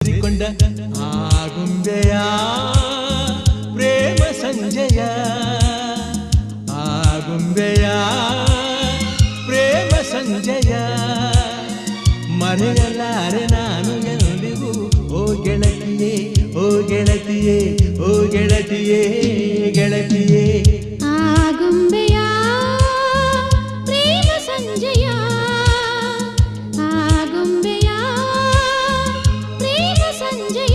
ಕೊಂಡ ಆಗುಂಬೆಯ ಪ್ರೇಮ ಸಂಜಯ ಆಗುಂಬೆಯ ಪ್ರೇಮ ಸಂಜಯ ಮರೆಯಲಾರೆ ನಾನು ಎಂದಿಗೂ ಓ ಗೆಳತಿಯೇ ಓ ಗೆಳತಿಯೇ ಓ ಗೆಳತಿಯೇ ಗೆಳತಿಯೇ ಆಗುಂಬೆಯ ಪ್ರೇಮ ಸಂಜಯ ಸಂಜಯ ಮರೆಯ